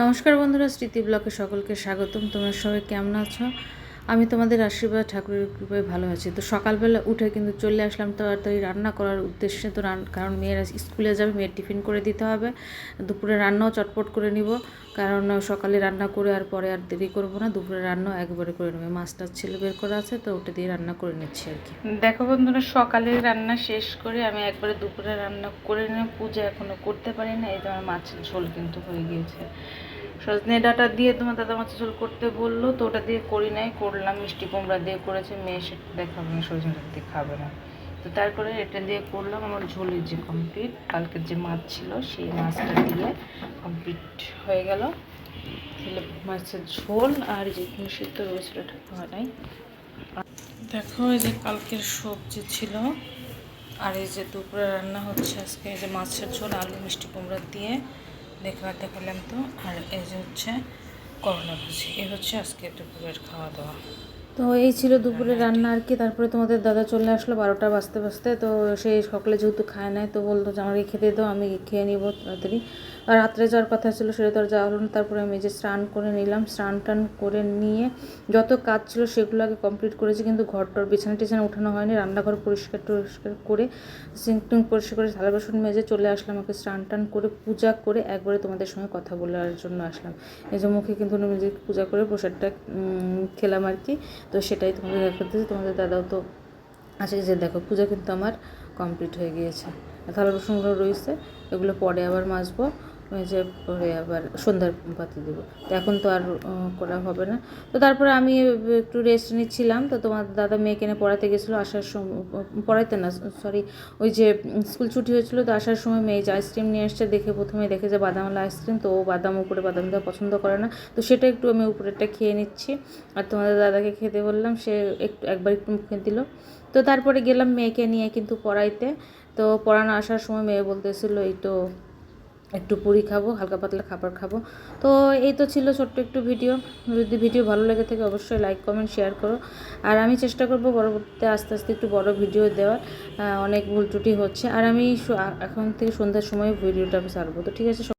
নমস্কার বন্ধুরা স্মৃতি ব্লকে সকলকে স্বাগতম। তোমরা সবাই কেমন আছো? আমি তোমাদের আশীর্বাদ, ঠাকুরের কৃপায় ভালো আছি। তো সকালবেলা উঠে কিন্তু চলে আসলাম তাড়াতাড়ি রান্না করার উদ্দেশ্যে তো রান কারণ মেয়েরা স্কুলে যাবে, মেয়ের টিফিন করে দিতে হবে। দুপুরে রান্নাও চটপট করে নিব, কারণ সকালে রান্না করে আর পরে আর দেরি করব না, দুপুরে রান্নাও একবারে করে নেবে। মাছটা ছেলে বের করা আছে, তো ওটা দিয়ে রান্না করে নিচ্ছি আর কি। দেখো বন্ধুরা সকালে রান্না শেষ করে আমি একবারে দুপুরে রান্না করে নিয়ে পূজা এখনও করতে পারি না, এই যে আমার মাছের ঝোল কিন্তু হয়ে গিয়েছে। সজনে ডাটা দিয়ে তোমার দাদা মাছের ঝোল করতে বলল, তো ওটা দিয়ে করি নাই, করলাম, মিষ্টি কুমড়া দিয়ে করেছে, মেয়ে সেটা দেখাবে না, সজনে ডাটা দিয়ে খাবে না। তো তারপরে এটা দিয়ে করলাম, আমার ঝোলের যে কমপ্লিট কালকের যে মাছ ছিল, সেই মাছটা দিয়ে কমপ্লিট হয়ে গেল। মাছের ঝোল, আর যে সিদ্ধ রয়েছিল এটা খাওয়া নাই। দেখো, এই যে কালকের সবজি ছিল, আর এই যে দুপুরে রান্না হচ্ছে আজকে, এই যে মাছের ঝোল, আলু, মিষ্টি কুমড়া দিয়ে। দেখা পেলাম তো। আর এই যে হচ্ছে করলা ভাজি, এই হচ্ছে আজকে দুপুরের খাওয়া দাওয়া তো এই ছিল দুপুরে রান্না আর কি। তারপরে তোমাদের দাদা চলে আসলো বারোটা বাজতে বাজতে। তো সে সকালে যেহেতু খায় নাই, তো বলতো যে আমাকে খেতে দাও, আমি খেয়ে নিবো তাড়াতাড়ি। আর রাত্রে যাওয়ার কথা ছিল, সেটা তো আর যাওয়া হলো না। তারপরে আমি যে স্নান করে নিলাম, স্নান টান করে নিয়ে যত কাজ ছিল সেগুলো আগে কমপ্লিট করেছি, কিন্তু ঘর টর বিছানা টিছানা উঠানো হয়নি। রান্নাঘর পরিষ্কার টরিষ্কার করে সিং টিঙ্ক পরিষ্কার করে, থালা বাসন মেজে চলে আসলাম ওকে স্নান টান করে, পূজা করে একবারে তোমাদের সঙ্গে কথা বলার জন্য আসলাম। এই যে মুখে কিন্তু নিজে পূজা করে প্রসাদটা খেলাম আর কি। তো সেটাই তোমাদের দেখাতেছি। তোমাদের দাদাও তো আছে যে দেখো, পূজা কিন্তু আমার কমপ্লিট হয়ে গিয়েছে। থালা বাসনগুলো রয়েছে। এগুলো পরে আবার মাজবো। যে পরে আবার সন্ধ্যার পাতি দেবো। তো এখন তো আর করা হবে না। তো তারপরে আমি একটু রেস্ট নিচ্ছিলাম। তো তোমার দাদা মেয়েকে এনে পড়াতে গেছিল, আসার সময় পড়াইতে না সরি ওই যে স্কুল ছুটি হয়েছিল, তো আসার সময় মেয়ে যে আইসক্রিম নিয়ে এসছে দেখে প্রথমে দেখে যে বাদামওয়ালা আইসক্রিম তো ও বাদাম উপরে বাদাম দেওয়া পছন্দ করে না। তো সেটা একটু আমি উপরেরটা খেয়ে নিচ্ছি। আর তোমাদের দাদাকে খেতে বললাম, সে একটু, একবার একটু মুখে দিল। তো তারপরে গেলাম মেয়েকে নিয়ে কিন্তু পড়াইতে। তো পড়ানো আসার সময় মেয়ে বলতেছিল, এই তো একটু পুরি খাব, হালকা পাতলা খাবার খাব। তো এই তো ছিল ছোট্ট একটু ভিডিও। যদি ভিডিও ভালো লেগে থাকে অবশ্যই লাইক কমেন্ট শেয়ার করো। আর আমি চেষ্টা করব পরবর্তীতে আস্তে আস্তে একটু বড় ভিডিও দেওয়ার। অনেক ভুল ত্রুটি হচ্ছে। আর আমি এখন থেকে সন্ধ্যার সময় ভিডিওটা আমি ছাড়বো। তো ঠিক আছে